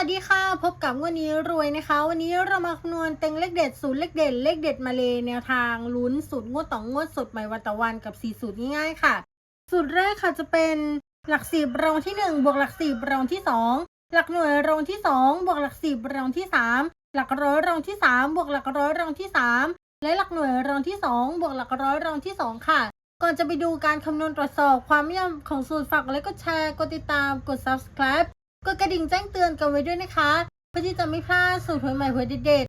วัสดีค่ะ พบกับงวันนี้รวยนะคะ วันนี้เรามาคำนวณเต็งเลขเด็ดสูตรเลขเด่นเลขเด็ดมาเลยแนวทางลุ้นสูตรงวดต่องวดสดใหม่วันต่อวันกับ 4 สูตรง่ายๆค่ะ สูตรแรกค่ะจะเป็นหลักสิบรองที่ 1 บวกหลักสิบรองที่ 2 หลักหน่วยรองที่ 2 บวกหลักสิบรองที่ 3 หลักร้อยรองที่ 3 บวกหลักร้อยรองที่ 3 และหลักหน่วยรองที่ 2 บวกหลักร้อยรองที่ 2 ค่ะ ก่อนจะไปดูการคำนวณตรวจสอบความแม่นยำของสูตรฝากไลค์กดแชร์กดติดตามกด subscribe กดกระดิ่งแจ้งเตือนกันไว้ด้วยนะคะ เพื่อที่จะไม่พลาดสูตรหวยใหม่หวยเด็ด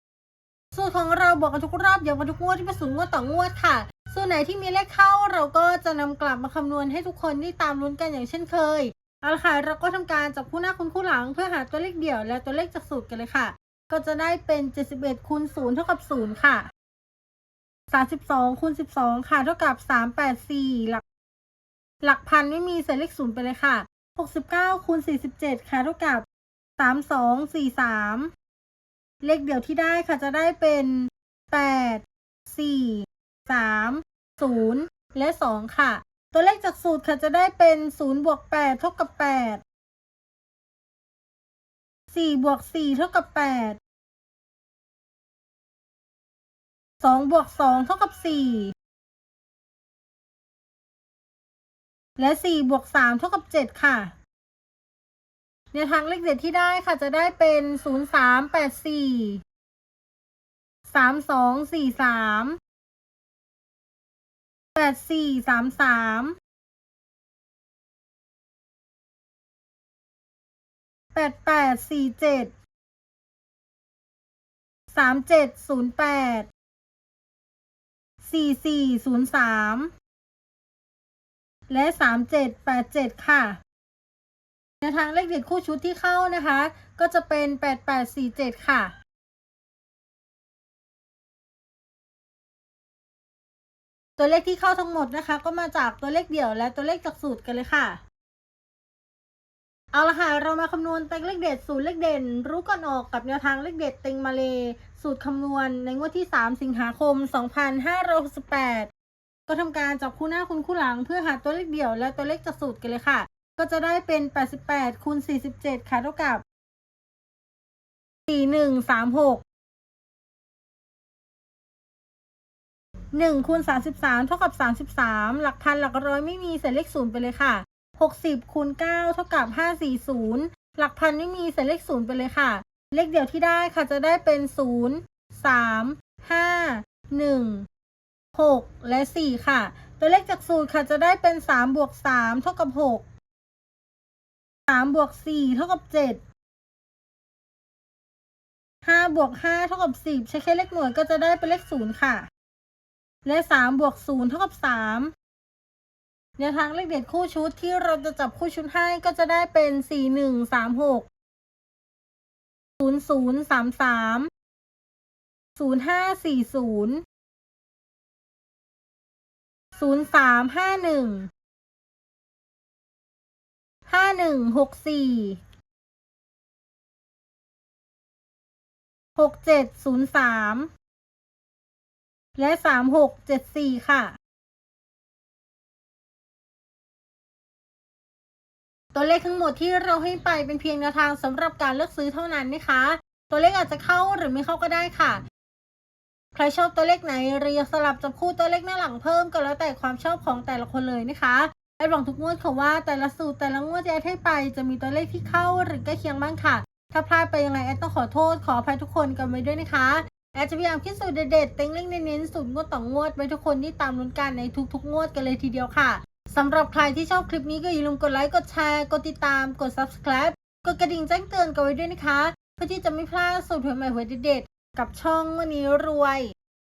ๆสูตรของเราบอกกันทุกรอบอย่างกันทุกงวดที่เป็นสูตรงวดต่องวดค่ะ ส่วนไหนที่มีเลขเข้าเราก็จะนำกลับมาคำนวณให้ทุกคนได้ตามลุ้นกันอย่างเช่นเคยเอาละค่ะเราก็ทำการจับคู่หน้าคูณคู่หลังเพื่อหาตัวเลขเดี่ยวและตัวเลขจากสูตรกันเลยค่ะ ก็จะได้เป็น 71คูณ0เท่ากับ0ค่ะ 32คูณ12 ค่ะ เท่ากับ 384 หลัก หลักพันไม่มีเศษเลขศูนย์ไปเลยค่ะ 69คูณ47 ค่ะเท่ากับ 3243 เลขเดี่ยวที่ได้ค่ะจะได้เป็น 8 4 3 0 และ 2 ค่ะ ตัวเลขจากสูตรค่ะจะได้เป็น 0 บวก 8 เท่ากับ 8 4 บวก 4 เท่ากับ 8 2 บวก 2 เท่ากับ 4 และ4บวก3เท่ากับ 7 ค่ะในวทางเลขเด็ดที่ได้ค่ะจะได้เป็น 0 3 8 4 3 2 4 3 8 4 3 3 8 8 4 7 3 7 0 8 4 4 0 3 และ 3 7 8 7 ค่ะในวทางเลขเด็ดคู่ชุดที่เข้านะคะ ก็จะเป็น 8 8 4 7 ค่ะตัวเลขที่เข้าทั้งหมดนะคะ ก็มาจากตัวเลขเดี่ยวและตัวเลขจากสูตรกันเลยค่ะ เอาละค่ะ เรามาคำนวณเต็งเลขเด็ดสูตรเลขเด่น รู้ก่อนออกกับแนวทางเลขเด็ดเต็งมาเล สูตรคำนวณในงวดที่ 3 สิงหาคม 2568 ก็ทำการจับคู่หน้าคูณคู่หลังเพื่อหาตัวเลขเดี่ยวและตัวเลขจากสูตรกันเลยค่ะ ก็จะได้เป็น 88คูณ47 ค่ะเท่ากับ 4136 1คูณ33 เท่ากับ 33 หลักพันหลักร้อยไม่มีเศษเลขศูนย์ไปเลยค่ะ 60คูณ9เท่ากับ 540 หลักพันไม่มีเศษเลขศูนย์ไปเลยค่ะ เลขเดียวที่ได้ค่ะจะได้เป็น 0 3 5 1 6 และ 4 ค่ะ ตัวเลขจากสูตรค่ะจะได้เป็น 3 บวก 3 เท่ากับ 6 3 บวก 4 เท่ากับ 7 5 บวก 5 เท่ากับ 10 ใช้แค่เลขหน่วยก็จะได้เป็นเลข 0 ค่ะ และ 3 บวก 0 เท่ากับ 3แนวทางเลขเด็ดคู่ชุดที่เราจะจับคู่ชุดให้ก็จะได้เป็น 4 1 3 6 0 0 3 3 0 5 4 0 0 3 5 1 5 1 6 4 6 7 0 3และสามหกเจ็ดสี่ค่ะ ตัวเลขทั้งหมดที่เราให้ไปเป็นเพียงแนวทางสำหรับการเลือกซื้อเท่านั้นนะคะ ตัวเลขอาจจะเข้าหรือไม่เข้าก็ได้ค่ะ ใครชอบตัวเลขไหนหรืออยากสลับจับคู่ตัวเลขหน้าหลังเพิ่มก็แล้วแต่ความชอบของแต่ละคนเลยนะคะแอดหวังทุกงวดค่ะว่าแต่ละสูตรแต่ละงวดที่แอดให้ไป จะมีตัวเลขที่เข้าหรือใกล้เคียงบ้างค่ะ ถ้าพลาดไปยังไงแอดต้องขอโทษขออภัยทุกคนกันไว้ด้วยนะคะแอดจะพยายามคิดสูตรเด็ดๆเต็งเล่งเน้นๆสูตรงวดต่องวดไว้ทุกคนที่ตามลุ้นกันในทุกๆ งวดกันเลยทีเดียวค่ะสำหรับใครที่ชอบคลิปนี้ก็อย่าลืมกดไลค์กดแชร์กดติดตามกด subscribe กดกระดิ่งแจ้งเตือนกันไว้ด้วยนะคะ เพื่อที่จะไม่พลาดสูตรหวยใหม่หวยเด็ด กับช่องวันนี้รวย